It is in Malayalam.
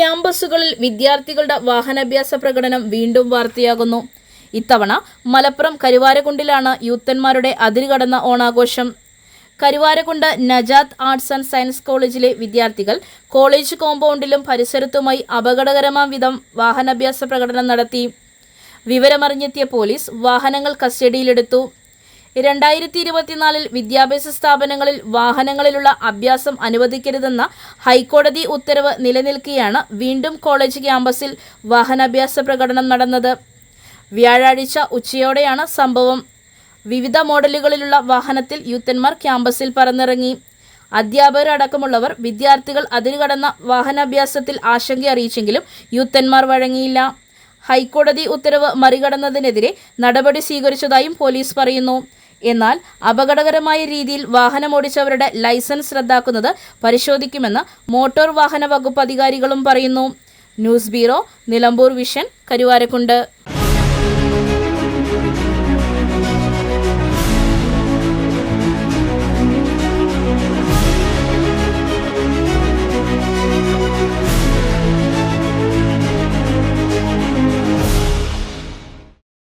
ക്യാമ്പസുകളിൽ വിദ്യാർത്ഥികളുടെ വാഹനാഭ്യാസ പ്രകടനം വീണ്ടും വാർത്തയാകുന്നു. ഇത്തവണ മലപ്പുറം കരുവാരക്കുണ്ടിലാണ് യൂത്തന്മാരുടെ അതിരുകടന്ന ഓണാഘോഷം. Karuvarakundu Najath arts and science കോളേജിലെ വിദ്യാർത്ഥികൾ കോളേജ് കോമ്പൗണ്ടിലും പരിസരത്തുമായി അപകടകരമാം വിധം വാഹനാഭ്യാസ പ്രകടനം നടത്തി. വിവരമറിഞ്ഞെത്തിയ പോലീസ് വാഹനങ്ങൾ കസ്റ്റഡിയിലെടുത്തു. രണ്ടായിരത്തി ഇരുപത്തിനാലിൽ വിദ്യാഭ്യാസ സ്ഥാപനങ്ങളിൽ വാഹനങ്ങളിലുള്ള അഭ്യാസം അനുവദിക്കരുതെന്ന ഹൈക്കോടതി ഉത്തരവ് നിലനിൽക്കെയാണ് വീണ്ടും കോളേജ് ക്യാമ്പസിൽ വാഹനാഭ്യാസ പ്രകടനം നടന്നത്. വ്യാഴാഴ്ച ഉച്ചയോടെയാണ് സംഭവം. വിവിധ മോഡലുകളിലുള്ള വാഹനത്തിൽ യൂത്തന്മാർ ക്യാമ്പസിൽ പറന്നിറങ്ങി. അധ്യാപകരടക്കമുള്ളവർ വിദ്യാർത്ഥികൾ അതിരുകടന്ന വാഹനാഭ്യാസത്തിൽ ആശങ്ക അറിയിച്ചെങ്കിലും യൂത്തന്മാർ വഴങ്ങിയില്ല. ഹൈക്കോടതി ഉത്തരവ് മറികടന്നതിനെതിരെ നടപടി സ്വീകരിച്ചതായും പോലീസ് പറയുന്നു. എന്നാൽ അപകടകരമായ രീതിയിൽ വാഹനമോടിച്ചവരുടെ ലൈസൻസ് റദ്ദാക്കുന്നത് പരിശോധിക്കുമെന്ന് മോട്ടോർ വാഹന വകുപ്പ് അധികാരികളും പറയുന്നു. News bureau Nilambur vision Karuvarakundu.